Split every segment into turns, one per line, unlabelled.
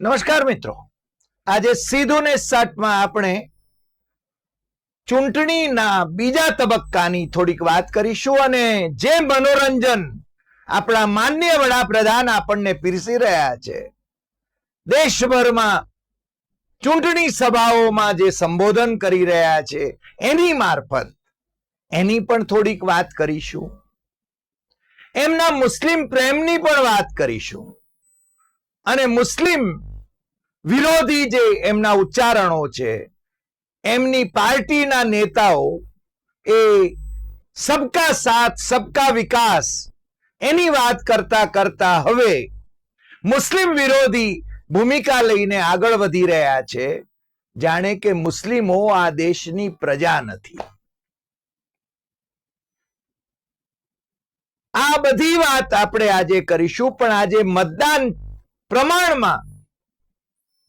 નમસ્કાર મિત્રો. આજે સીધું ને સાતમાં આપણે ચૂંટણીના બીજા તબક્કાની થોડીક વાત કરીશું અને જે મનોરંજન આપણા માન્ય વડાપ્રધાન આપણને પીરસી રહ્યા છે. દેશભરમાં ચૂંટણી સભાઓમાં જે સંબોધન કરી રહ્યા છે એની મારફત એની પણ થોડીક વાત કરીશું. એમના મુસ્લિમ પ્રેમની પણ વાત કરીશું. અને મુસ્લિમ વિરોધી જે એમના ઉચ્ચારણો છે, એમની પાર્ટીના નેતાઓ, એ સબકા સાથ, સબકા વિકાસ, એની વાત કરતા કરતા હવે મુસ્લિમ વિરોધી ભૂમિકા લઈને આગળ વધી રહ્યા છે. જાણે કે મુસ્લિમો આ દેશની પ્રજા નથી. આ બધી વાત આપણે આજે કરીશું, પણ આજે મતદાન પ્રમાણમાં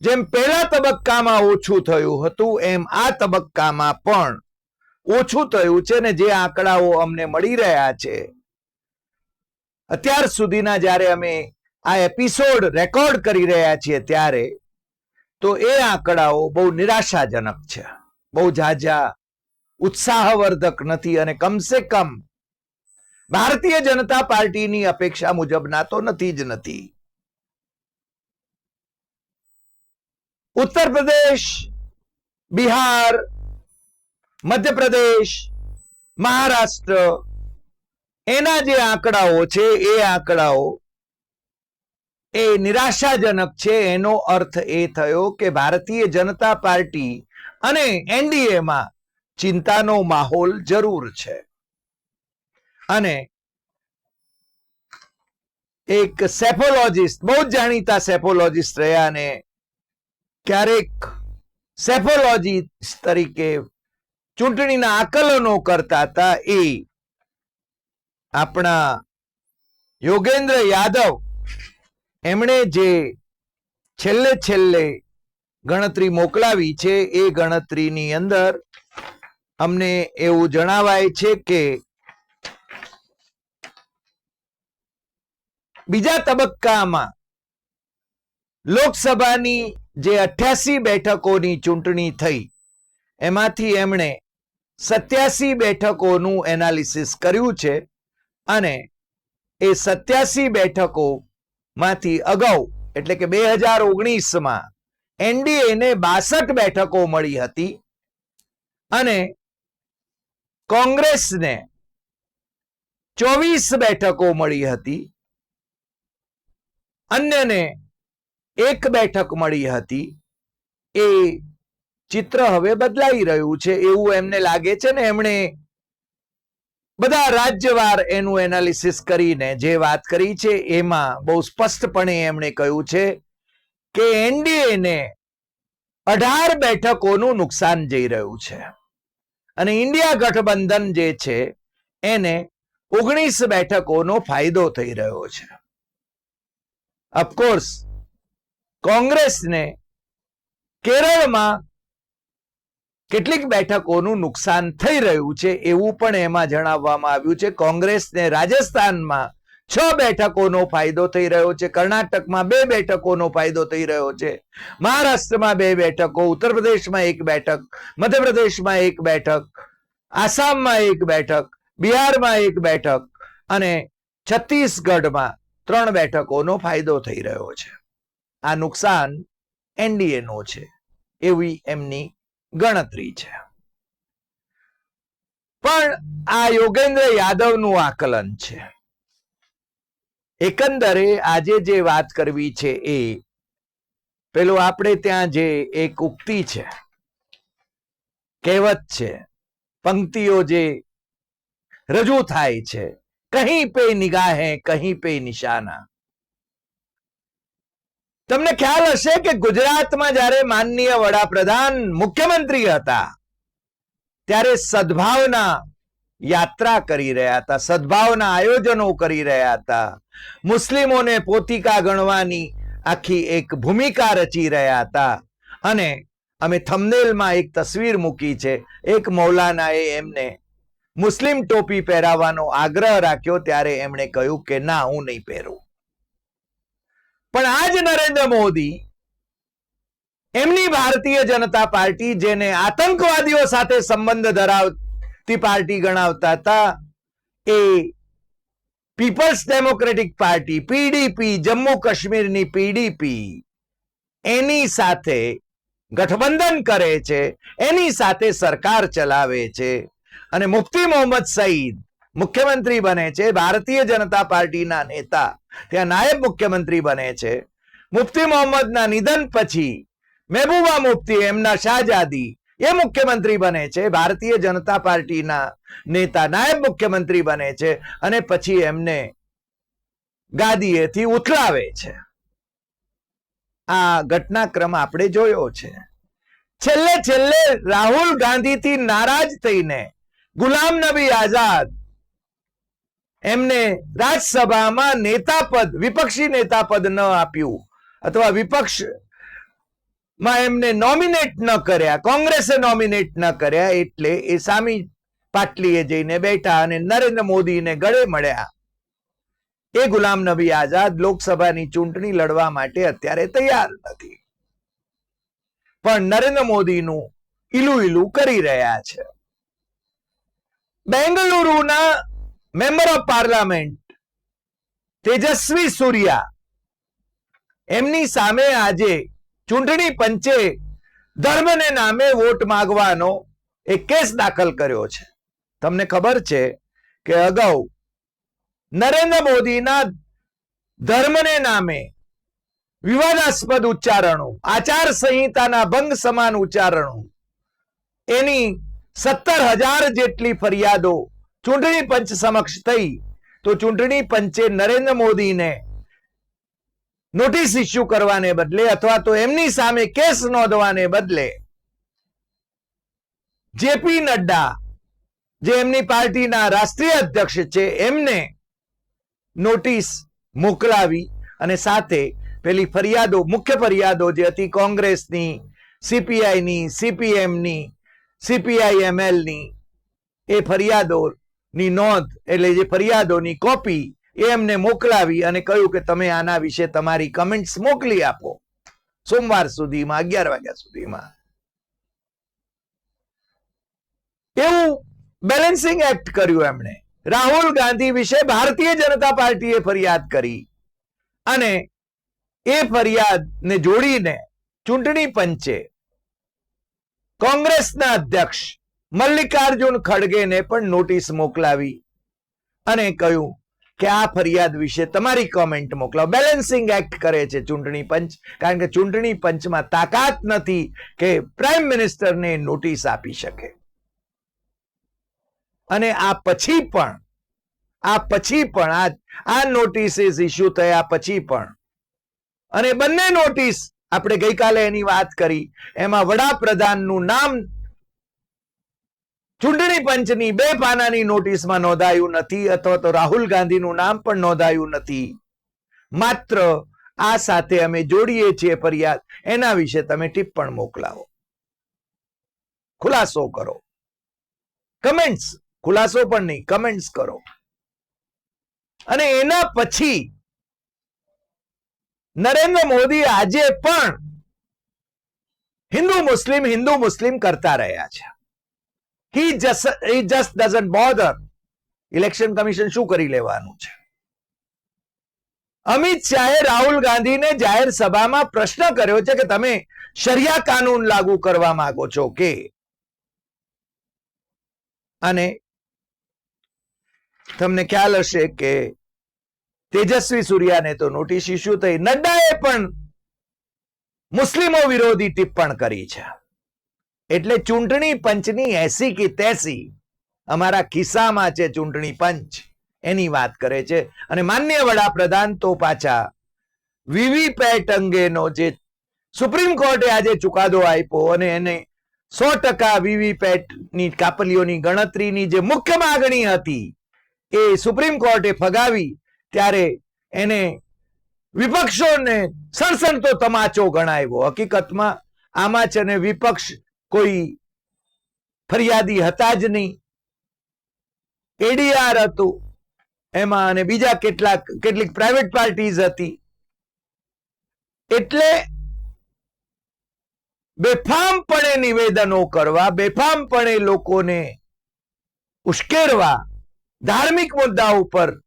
જેમ પહેલા તબક્કામાં ઓછું થયું હતું, એમ આ તબક્કામાં પણ ઓછું થયું છે ને જે આંકડાઓ અમને મળી રહ્યા છે. અત્યાર સુધીના જ્યારે અમે આ એપિસોડ રેકોર્ડ કરી રહ્યા છીએ ત્યારે, તો એ આંકડાઓ બહુ નિરાશાજનક છે. બહુ ઝાઝા, ઉત્સાહવર્ધક નથી અને કમસે કમ ભારતીય જનતા પાર્ટીની અપેક્ષા મુજબના તો નથી જ નથી. ઉત્તર પ્રદેશ, બિહાર, મધ્યપ્રદેશ, મહારાષ્ટ્ર. એના જે આંકડાઓ છે, એ આંકડાઓ એ નિરાશાજનક છે. એનો અર્થ એ થયો કે ભારતીય જનતા પાર્ટી અને એનડીએમાં ચિંતાનો માહોલ જરૂર છે. અને એક સેફોલોજીસ્ટ, બહુ જ જાણીતા સેફોલોજીસ્ટ રહ્યા અને ક્યારેક સેફોલોજી તરીકે ચૂંટણીના આકલનો કરતા હતા એ આપણા યોગેન્દ્ર યાદવ. એમણે જે છેલ્લે છેલ્લે ગણતરી મોકલાવી છે, એ ગણતરીની અંદર અમને એવું જણાવાય છે કે બીજા તબક્કામાં લોકસભાની જે અઠ્યાસી બેઠકોની ચૂંટણી થઈ, એમાંથી એમણે સત્યાસી બેઠકોનું એનાલિસિસ કર્યું છે અને એ સત્યાસી બેઠકો માંથી અગાઉ, એટલે કે બે હજાર ઓગણીસમાં, એનડીએને બાસઠ બેઠકો મળી હતી અને કોંગ્રેસને ચોવીસ બેઠકો મળી હતી. અન્યને એક બેઠક મળી હતી. એ ચિત્ર હવે બદલાઈ રહ્યું છે. એવું એમને લાગે છે ને, એમણે બધા રાજ્યવાર એનું એનાલિસિસ કરીને જે વાત કરી છે, એમાં બહુ સ્પષ્ટપણે એમણે કહ્યું છે કે એનડીએને અઢાર બેઠકોનું નુકસાન જઈ રહ્યું છે. અને ઇન્ડિયા ગઠબંધન જે છે, એને ઓગણીસ બેઠકોનો ફાયદો થઈ રહ્યો છે. અફકોર્સ કોંગ્રેસને કેરળમાં કેટલીક બેઠકોનું નુકસાન થઈ રહ્યું છે એવું પણ એમાં જણાવવામાં આવ્યું છે. કોંગ્રેસને રાજસ્થાનમાં છ બેઠકોનો ફાયદો થઈ રહ્યો છે. કર્ણાટકમાં બે બેઠકોનો ફાયદો થઈ રહ્યો છે. મહારાષ્ટ્રમાં બે બેઠકો ઉત્તર પ્રદેશમાં એક બેઠક, મધ્યપ્રદેશમાં એક બેઠક, આસામમાં એક બેઠક, બિહારમાં એક બેઠક અને છત્તીસગઢમાં ત્રણ બેઠકોનો ફાયદો થઈ રહ્યો છે. આ નુકસાન એનડીએ નો છે, એવી એમની ગણતરી છે. પણ આ યોગેન્દ્ર યાદવનું આકલન છે. એકંદરે આજે જે વાત કરવી છે એ, પેલું આપણે ત્યાં જે એક ઉક્તિ છે, કહેવત છે, પંક્તિઓ જે રજૂ થાય છે, કહી પે નિગાહે, કહી પે નિશાના. તમને ખ્યાલ હશે કે ગુજરાતમાં જ્યારે માનનીય વડાપ્રધાન મુખ્યમંત્રી હતા, ત્યારે સદભાવના યાત્રા કરી રહ્યા હતા, સદભાવના આયોજનો કરી રહ્યા હતા. મુસ્લિમોને પોતિકા ગણવાની આખી એક ભૂમિકા રચી રહ્યા હતા. અને અમે થમનેલમાં એક તસવીર મૂકી છે. એક મૌલાનાએ એમને મુસ્લિમ ટોપી પહેરાવવાનો આગ્રહ રાખ્યો, ત્યારે એમણે કહ્યું કે ના, હું નહીં પહેરું. પણ આજ નરેન્દ્ર મોદી એમની ભારતીય જનતા પાર્ટી જેને આતંકવાદીઓ સાથે સંબંધ ધરાવતી પાર્ટી ગણાવતા હતા એ people's democratic party PDP Jammu કાશ્મીરની પીડીપી એની સાથે ગઠબંધન કરે છે, એની સાથે સરકાર ચલાવે છે અને મુફ્તી મોહમ્મદ સઈદ મુખ્યમંત્રી બને છે, ભારતીય જનતા પાર્ટીના નેતા. ત્યાં નાયબ મુખ્યમંત્રી બને છે. મુફ્તી મોહમ્મદના નિધન પછી મહેબૂબા મુફ્તી, એમના શાહજાદી એ મુખ્યમંત્રી બને છે, ભારતીય જનતા પાર્ટીના નેતા, નાયબ મુખ્યમંત્રી બને છે અને પછી એમને ગાદીએથી ઉથલાવે છે. આ ઘટનાક્રમ આપણે જોયો છે. છેલ્લે છેલ્લે રાહુલ ગાંધીથી નારાજ થઈને ગુલામ નબી આઝાદ એમને રાજ્યસભામાં નેતા પદ વિપક્ષી નેતા પદ ન આપ્યું. અથવા વિપક્ષમાં એમને નોમિનેટ ન કર્યા, કોંગ્રેસે નોમિનેટ ન કર્યા, એટલે એ સામી પાટલીએ જઈને બેઠા અને નરેન્દ્ર મોદીને ગળે મળ્યા. એ ગુલામ નબી આઝાદ લોકસભાની ચૂંટણી લડવા માટે અત્યારે તૈયાર નથી. પણ નરેન્દ્ર મોદીનું ઈલું ઈલું કરી રહ્યા છે. બેંગલુરુના મેમ્બર ઓફ પાર્લામેન્ટ તેજસ્વી સૂર્યા એમની સામે આજે ચૂંટણી પંચે ધર્મને નામે વોટ માગવાનો એક કેસ દાખલ કર્યો છે. તમને ખબર છે કે અગાઉ નરેન્દ્ર મોદીના ધર્મને નામે વિવાદાસ્પદ ઉચ્ચારણો આચાર સંહિતાના ભંગ સમાન ઉચ્ચારણો, એની સત્તર હજાર જેટલી ફરિયાદો ચૂંટણી પંચ સમક્ષ થઈ, તો ચૂંટણી પંચે નરેન્દ્ર મોદીને નોટિસ ઇસ્યુ કરવાને બદલે અથવા તો એમની સામે કેસ નોંધવાને બદલે જેપી નડ્ડા, જે એમની પાર્ટીના રાષ્ટ્રીય અધ્યક્ષ છે, એમને નોટિસ મોકલાવી અને સાથે પેલી ફરિયાદો, મુખ્ય ફરિયાદો જે હતી કોંગ્રેસની, સીપીઆઈની, સીપીએમની, સીપીઆઈએમએલની, એ ફરિયાદોની નોંધ એટલે જે ફરિયાદોની કોપી એમને મોકલાવી અને કહ્યું કે તમે આના વિશે તમારી કમેન્ટ્સ મોકલી આપો. સોમવાર સુધીમાં, અગિયાર વાગ્યા સુધીમાં. એવું બેલેન્સિંગ એક્ટ કર્યું એમણે. રાહુલ ગાંધી વિશે ભારતીય જનતા પાર્ટીએ ફરિયાદ કરી. અને એ ફરિયાદને જોડીને ચૂંટણી પંચે કોંગ્રેસના અધ્યક્ષ મલ્લિકાર્જુન ખડગેને પણ નોટિસ મોકલાવી અને કહ્યું કે આ ફરિયાદ વિશે તમારી કોમેન્ટ મોકલાવો. બેલેન્સિંગ એક્ટ કરે છે ચૂંટણી પંચ, કારણ કે ચૂંટણી પંચમાં તાકાત નથી કે પ્રાઇમ મિનિસ્ટરને નોટિસ આપી શકે. અને આ પછી પણ, આ પછી પણ, આ આ નોટિસીસ ઇસ્યુ થયા પછી પણ. અને બંને નોટિસ આપણે ગઈકાલે એની વાત કરી, એમાં વડાપ્રધાનનું નામ ચૂંટણી પંચની બે પાનાની નોટિસમાં નોંધાયું નથી, અથવા તો રાહુલ ગાંધીનું નામ પણ નોંધાયું નથી. માત્ર આ સાથે અમે જોડીએ છીએ ફરિયાદ. એના વિશે તમે ટિપ્પણ મોકલાવો. ખુલાસો કરો. કમેન્ટ્સ, ખુલાસો પણ નહીં, કમેન્ટ્સ કરો. અને એના પછી નરેન્દ્ર મોદી આજે પણ હિન્દુ મુસ્લિમ હિન્દુ મુસ્લિમ કરતા રહ્યા છે. He just he just doesn't bother election commission શું કરી લેવાનું છે? અમિત શાહે રાહુલ ગાંધીને જાહેર સભામાં પ્રશ્ન કર્યો છે કે તમે શરિયા કાનૂન લાગુ કરવા માંગો છો કે? અને તમને ખ્યાલ હશે કે તેજસ્વી સૂર્યાને તો નોટિસ ઇસ્યુ થઈ. નડ્ડાએ પણ મુસ્લિમો વિરોધી ટિપ્પણ કરી છે. એટલે ચૂંટણી પંચની એસી કે તેસી અમારા ખિસ્સામાં છે ચૂંટણી પંચ. એની વાત કરે છે. અને માન્ય વડાપ્રધાન તો પાછા વીવીપેટ અંગેનો જે સુપ્રીમ કોર્ટે આજે ચુકાદો આપ્યો અને એને સો ટકા વીવીપેટની કાપલીઓની ગણતરીની જે મુખ્ય માગણી હતી એ સુપ્રીમ કોર્ટે ફગાવી ત્યારે એને વિપક્ષોને સણસણતો તમાચો ગણાવ્યો. હકીકતમાં આમાં છે ને વિપક્ષ કોઈ ફરિયાદી હતા જ નહીં. એડીઆર હતું. એમાં અને બીજા કેટલાક, કેટલીક પ્રાઇવેટ પાર્ટીઝ હતી. એટલે બેફામપણે નિવેદનો કરવા, બેફામપણે લોકોને ઉશ્કેરવા, ધાર્મિક મુદ્દા ઉપર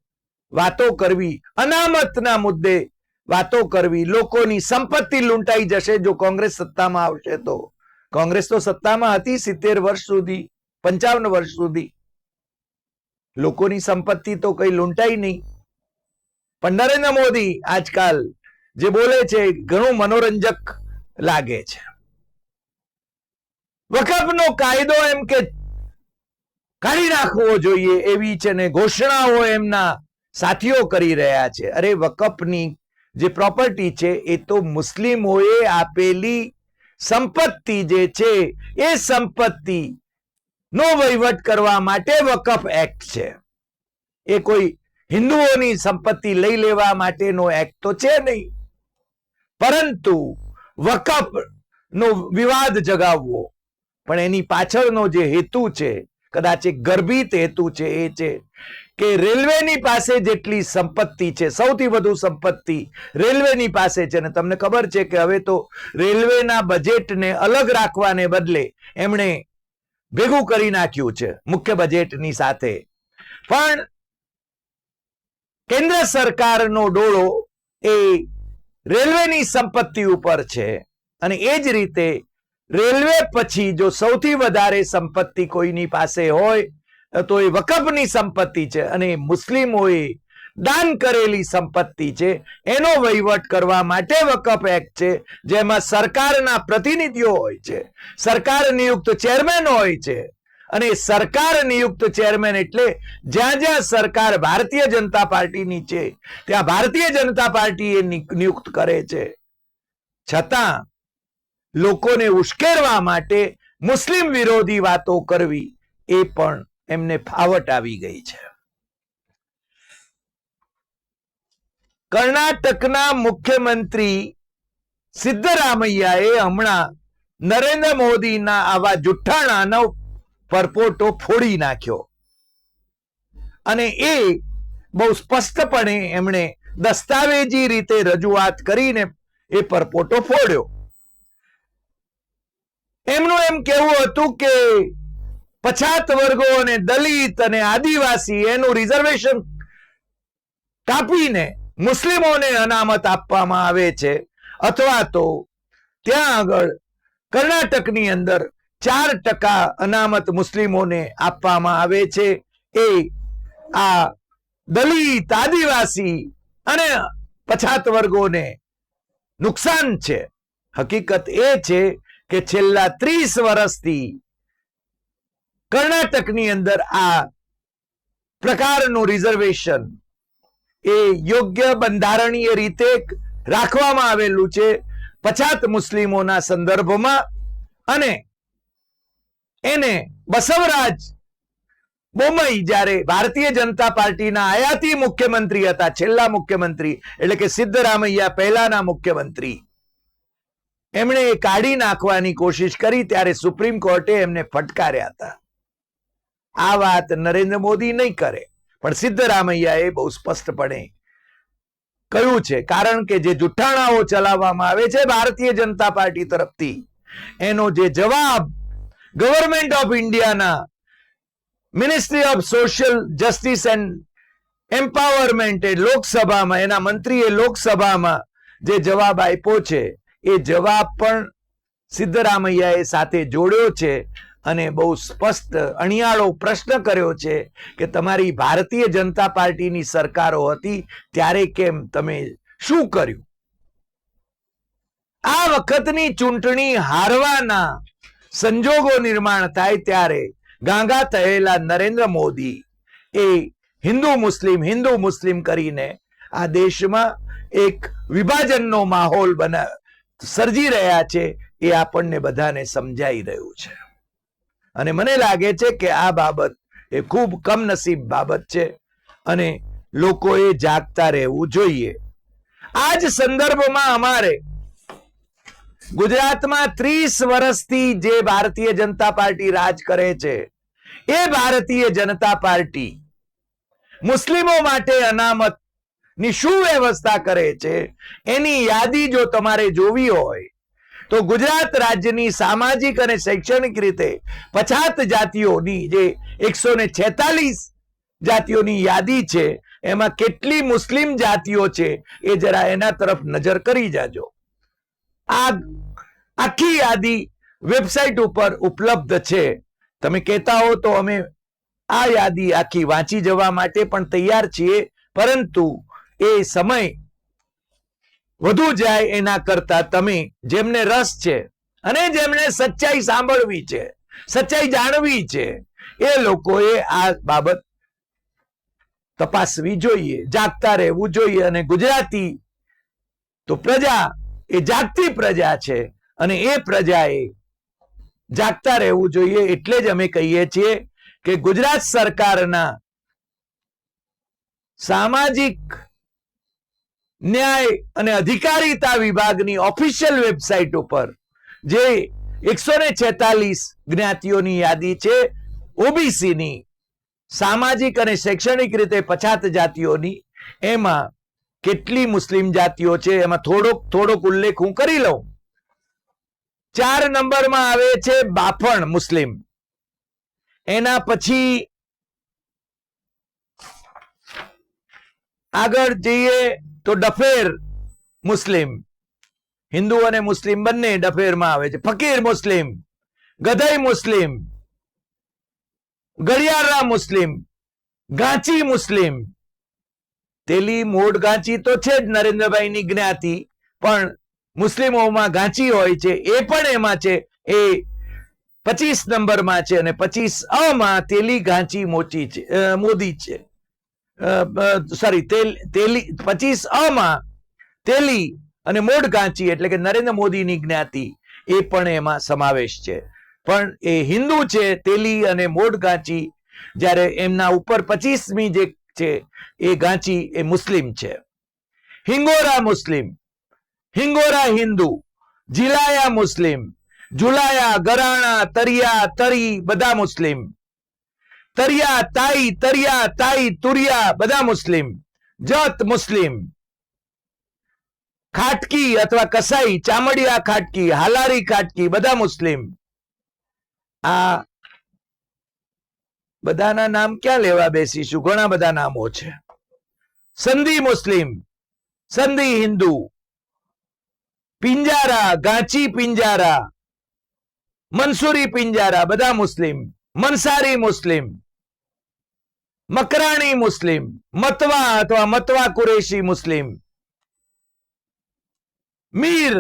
વાતો કરવી, અનામતના મુદ્દે વાતો કરવી, લોકોની સંપત્તિ લૂંટાઈ જશે જો કોંગ્રેસ સત્તામાં આવશે તો. કોંગ્રેસ તો સત્તામાં હતી સિત્તેર વર્ષ સુધી, પંચાવન વર્ષ સુધી. લોકોની સંપત્તિ તો કઈ લૂંટાઈ નહીં. પણ નરેન્દ્ર મોદી આજકાલ જે બોલે છે, ઘણું મનોરંજક લાગે છે. વકફનો કાયદો એમ કે કાઢી નાખવો જોઈએ એવી છે ને ઘોષણાઓ એમના સાથીઓ કરી રહ્યા છે. અરે વકફની જે પ્રોપર્ટી છે, એ તો મુસ્લિમોએ આપેલી સંપત્તિ જે છે, એ સંપત્તિ નો વહીવટ કરવા માટે વકફ એક્ટ છે. એ કોઈ હિન્દુઓની સંપત્તિ લઈ લેવા માટેનો એક્ટ તો છે નહીં. પરંતુ વકફ નો વિવાદ જગાવવો, પણ એની પાછળનો જે હેતુ છે, કદાચ એક ગર્ભિત હેતુ છે, એ છે કે રેલવેની પાસે જેટલી સંપત્તિ છે, સૌથી વધુ સંપત્તિ રેલવેની પાસે છે. ને તમને ખબર છે કે હવે તો રેલવેના બજેટને અલગ રાખવાને બદલે એમણે ભેગું કરી નાખ્યું છે, મુખ્ય બજેટની સાથે. પણ કેન્દ્ર સરકારનો ડોળો એ રેલવેની સંપત્તિ ઉપર છે. અને એ જ રીતે રેલવે પછી જો સૌથી વધારે સંપત્તિ કોઈની પાસે હોય તો એ વકફની સંપત્તિ છે અને મુસ્લિમોએ દાન કરેલી સંપત્તિ છે. એનો વહીવટ કરવા માટે વકફ એક્ટ છે, જેમાં સરકારના પ્રતિનિધિઓ હોય છે. સરકાર નિયુક્ત ચેરમેન હોય છે અને સરકાર નિયુક્ત ચેરમેન એટલે જ્યાં જ્યાં સરકાર ભારતીય જનતા પાર્ટીની છે, ત્યાં ભારતીય જનતા પાર્ટી એ નિયુક્ત કરે છે. છતાં લોકોને ઉશ્કેરવા માટે મુસ્લિમ વિરોધી વાતો કરવી એ પણ એમને ફાવટ આવી ગઈ છે. કર્ણાટકના મુખ્યમંત્રી સિદ્ધરામૈયાએ હમણાં નરેન્દ્ર મોદીના આવા જુઠ્ઠાણાનો પરપોટો ફોડી નાખ્યો. અને એ બહુ સ્પષ્ટપણે એમણે દસ્તાવેજી રીતે રજૂઆત કરીને એ પરપોટો ફોડ્યો. એમનું એમ કેવું હતું કે પછાત વર્ગો અને દલિત અને આદિવાસી એનું રિઝર્વેશન કાપીને મુસ્લિમોને અનામત આપવામાં આવે છે. અથવા તો ત્યાં આગળ કર્ણાટકની અંદર ચાર ટકા અનામત મુસ્લિમોને આપવામાં આવે છે. એ આ દલિત, આદિવાસી અને પછાત વર્ગોને નુકસાન છે. હકીકત એ છે કે છેલ્લા ત્રીસ વર્ષથી કર્ણાટકની અંદર આ પ્રકારનું રિઝર્વેશન એ યોગ્ય બંધારણીય રીતે રાખવામાં આવેલું છે પછાત મુસ્લિમોના સંદર્ભમાં અને એને બસવરાજ બોમઈ જ્યારે ભારતીય જનતા પાર્ટીના આયાતી મુખ્યમંત્રી હતા, છેલ્લા મુખ્યમંત્રી, એટલે કે સિદ્ધરામૈયા પહેલાના મુખ્યમંત્રી, એમણે એ કાઢી નાખવાની કોશિશ કરી ત્યારે સુપ્રીમ કોર્ટે એમને ફટકાર્યા હતા. આ વાત નરેન્દ્ર મોદી નહીં કરે. પણ સિદ્ધરામૈયાએ બહુ સ્પષ્ટપણે કહ્યું છે, કારણ કે જે જુઠ્ઠાણાઓ ચલાવવામાં આવે છે ભારતીય જનતા પાર્ટી તરફથી, એનો જે જવાબ ગવર્મેન્ટ ઓફ ઇન્ડિયાના ministry of social justice and empowerment લોકસભામાં, એના મંત્રીએ લોકસભામાં જે જવાબ આપ્યો છે, એ જવાબ પણ સિદ્ધરામૈયાએ સાથે જોડ્યો છે. અને બહુ સ્પષ્ટ અણિયાળો પ્રશ્ન કર્યો છે કે તમારી ભારતીય જનતા પાર્ટીની સરકારો હતી, ત્યારે કેમ તમે શું કર્યું? આ વખતની ચૂંટણી હારવાના સંજોગો નિર્માણ થાય ત્યારે ગાંગા થયેલા નરેન્દ્ર મોદી એ હિન્દુ મુસ્લિમ હિન્દુ મુસ્લિમ કરીને આ દેશમાં એક વિભાજનનો માહોલ બના, સર્જી રહ્યા છે એ આપણને બધાને સમજાઈ રહ્યું છે. અને મને લાગે છે કે આ બાબત એ ખૂબ કમનસીબ બાબત છે અને લોકોએ જાગતા રહેવું જોઈએ. આ જ સંદર્ભમાં અમારે ગુજરાતમાં ત્રીસ વર્ષથી જે ભારતીય જનતા પાર્ટી રાજ કરે છે, એ ભારતીય જનતા પાર્ટી મુસ્લિમો માટે અનામતની શું વ્યવસ્થા કરે છે, એની યાદી જો તમારે જોવી હોય તો ગુજરાત રાજ્યની સામાજિક અને શૈક્ષણિક રીતે પછાત જાતિઓની જે એકસો ને છેતાલીસ જાતિઓની યાદી છે, એમાં કેટલી મુસ્લિમ જાતિઓ છે, એ જરા એના તરફ નજર કરી જાજો. આ આખી યાદી વેબસાઇટ ઉપર ઉપલબ્ધ છે. તમે કહેતા હો તો અમે આ યાદી આખી વાંચી જવા માટે પણ તૈયાર છીએ, પરંતુ એ સમય વધુ જાય એના કરતા તમે જેમને રસ છે અને જેમને સચ્ચાઈ સાંભળવી છે, સચ્ચાઈ જાણવી છે, એ લોકોએ આ બાબત તપાસવી જોઈએ, જાગતા રહેવું જોઈએ અને ગુજરાતી તો પ્રજા એ જાગતી પ્રજા છે અને એ પ્રજાએ જાગતા રહેવું જોઈએ એટલે જ અમે કહીએ છીએ કે ગુજરાત સરકારના સામાજિક ન્યાય અને અધિકારીતા વિભાગની ઓફિશિયલ વેબસાઇટ ઉપર જે એકસો ને છેતાલીસ જ્ઞાતિઓની યાદી છે, ઓબીસીની સામાજિક અને શૈક્ષણિક રીતે પછાત જાતિઓની, એમાં કેટલી મુસ્લિમ જાતિઓ છે, એમાં થોડોક થોડોક ઉલ્લેખ હું કરી લઉં. ચાર નંબરમાં આવે છે બાફણ મુસ્લિમ. એના પછી આગળ જઈએ તો ડફેર મુસ્લિમ. હિન્દુ અને મુસ્લિમ બંને ડફેરમાં આવે છે. ફકીર મુસ્લિમ, ગધઈ મુસ્લિમ, ગળિયારા મુસ્લિમ, ગાંચી મુસ્લિમ. તેલી, મોઢ, ગાંચી તો છે જ નરેન્દ્રભાઈની જ્ઞાતિ, પણ મુસ્લિમોમાં ગાંચી હોય છે, એ પણ એમાં છે. એ પચીસ નંબરમાં છે અને પચીસ અમાં તેલી, ગાંચી, મોચી છે મોદી છે. સોરી તેલી પચીસ અમાં તેલી અને મોડ ગાંચી એટલે કે નરેન્દ્ર મોદીની જ્ઞાતિ, એ પણ એમાં સમાવેશ છે. પણ એ હિન્દુ છે, તેલી અને મોડ ગાંચી જ્યારે એમના ઉપર પચીસમી જે છે, એ ગાંચી એ મુસ્લિમ છે. હિંગોરા મુસ્લિમ, હિંગોરા હિન્દુ, જીલાયા મુસ્લિમ, જુલાયા, ગરાણા, તરિયા, તરી, બધા મુસ્લિમ. તરિયા, તાઈ તરિયા, તાઈ, તુરિયા, બધા મુસ્લિમ, જત મુસ્લિમ. ખાટકી અથવા કસાઈ, ચામડિયા ખાટકી, હાલારી ખાટકી, બધા મુસ્લિમ. આ બધાના નામ ક્યાં લેવા બેસીશું? ઘણા બધા નામો છે. સંધિ મુસ્લિમ, સંધિ હિન્દુ, પિંજારા, ગાંચી પિંજારા મનસુરી પિંજારા, બધા મુસ્લિમ, મનસારી મુસ્લિમ. મકરાણી મુસ્લિમ મતવા અથવા મતવા કુરેશી મુસ્લિમ મીર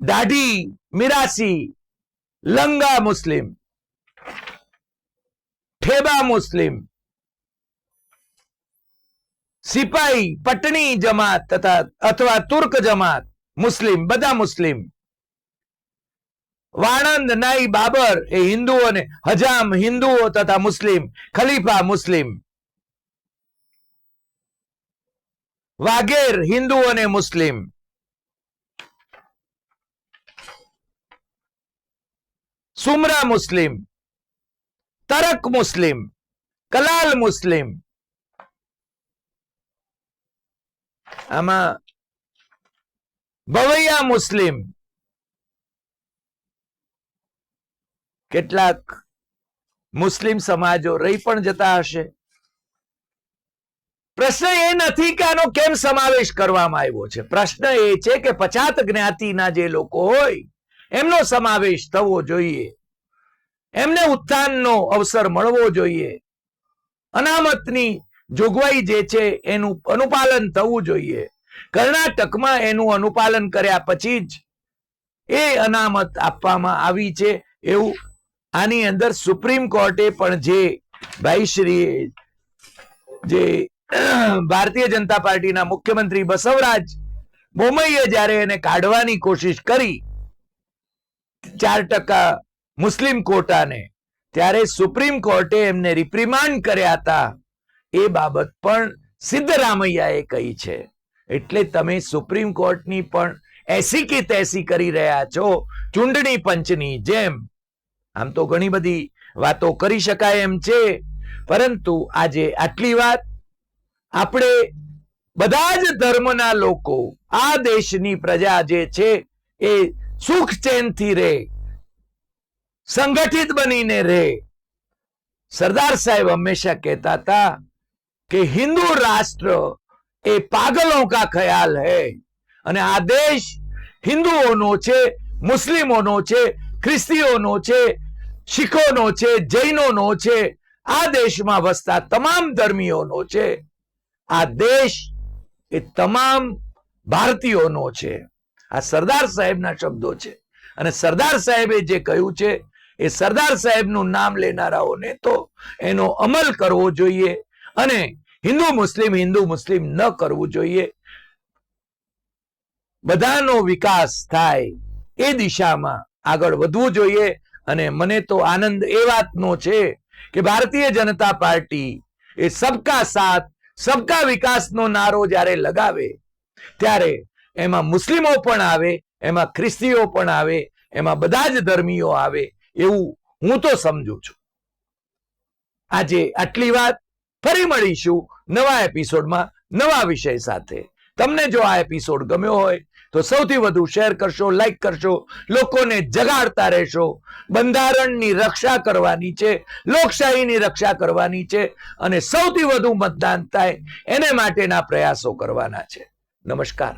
દાઢી મિરાસી લંગા મુસ્લિમ ઠેબા મુસ્લિમ સિપાઈ પટણી જમાત તથા અથવા તુર્ક જમાત મુસ્લિમ બધા મુસ્લિમ વાણંદ નાઈ બાબર એ હિન્દુઓને હજામ હિન્દુઓ તથા મુસ્લિમ ખલીફા મુસ્લિમ વાઘેર, હિન્દુ અને મુસ્લિમ. સુમરા મુસ્લિમ. તરક મુસ્લિમ. કલાલ મુસ્લિમ. આમાં ભવૈયા મુસ્લિમ. કેટલાક મુસ્લિમ સમાજો રહી પણ જતા હશે. પ્રશ્ન એ નથી કે આનો કેમ સમાવેશ કરવામાં આવ્યો છે. પ્રશ્ન એ છે કે પછાત જ્ઞાતિના જે લોકો હોય, એમનો સમાવેશ થવો જોઈએ. એમને ઉત્થાનનો અવસર મળવો જોઈએ. અનામતની જોગવાઈ જે છે એનું અનુપાલન થવું જોઈએ. કર્ણાટકમાં એનું અનુપાલન કર્યા પછી જ એ અનામત આપવામાં આવી છે એવું આની અંદર સુપ્રીમ કોર્ટે પણ જે ભાઈશ્રીએ જે ભારતીય જનતા પાર્ટીના મુખ્યમંત્રી બસવરાજ બોમૈએ જ્યારે એને કાઢવાની કોશિશ કરી, ચાર ટકા મુસ્લિમ કોટાને, ત્યારે સુપ્રીમ કોર્ટે એમને રિપ્રિમાન્ડ કર્યા હતા. એ બાબત પણ સિદ્ધરામૈયાએ કહી છે. એટલે તમે સુપ્રીમ કોર્ટની પણ એસી કે તેસી કરી રહ્યા છો, ચૂંટણી પંચની જેમ. આમ તો ઘણી બધી વાતો કરી શકાય એમ છે. પરંતુ આજે આટલી વાત આપણે બધા જ ધર્મના લોકો આ દેશની પ્રજા જે છે એ સુખ ચેનથી રે સંગઠિત બનીને રે સરદાર સાહેબ હંમેશા કહેતા હતા કે હિન્દુ રાષ્ટ્ર એ પાગલો કા ખ્યાલ હૈ. અને આ દેશ હિન્દુઓનો છે, મુસ્લિમોનો છે, ખ્રિસ્તીઓનો છે, શીખોનો છે, જૈનોનો છે, આ દેશમાં વસતા તમામ ધર્મીઓનો છે. આ દેશ એ તમામ ભારતીયોનો છે. આ સરદાર સાહેબના શબ્દો છે. અને સરદાર સાહેબે જે કહ્યું છે, એ સરદાર સાહેબનું નામ લેનારાઓને તો એનો અમલ કરવો જોઈએ અને હિન્દુ મુસ્લિમ હિન્દુ મુસ્લિમ ન કરવું જોઈએ. બધાનો વિકાસ થાય એ દિશામાં આગળ વધવું જોઈએ અને મને તો આનંદ એ વાતનો છે કે ભારતીય જનતા પાર્ટી એ સબકા સાથ સબકા વિકાસનો નારો જ્યારે લગાવે, ત્યારે એમાં મુસ્લિમો પણ આવે, એમાં ખ્રિસ્તીઓ પણ આવે, એમાં બધા જ ધર્મીઓ આવે એવું હું તો સમજુ છું. આજે આટલી વાત ફરી મળીશું નવા એપિસોડમાં નવા વિષય સાથે. તમને જો આ એપિસોડ ગમ્યો હોય તો સૌથી વધુ શેર કરશો લાઈક કરશો, લોકોને જગાડતા રહેશો. બંધારણની રક્ષા કરવાની છે, લોકશાહીની રક્ષા કરવાની છે અને સૌથી વધુ મતદાન થાય એને માટેના પ્રયાસો કરવાના છે. નમસ્કાર.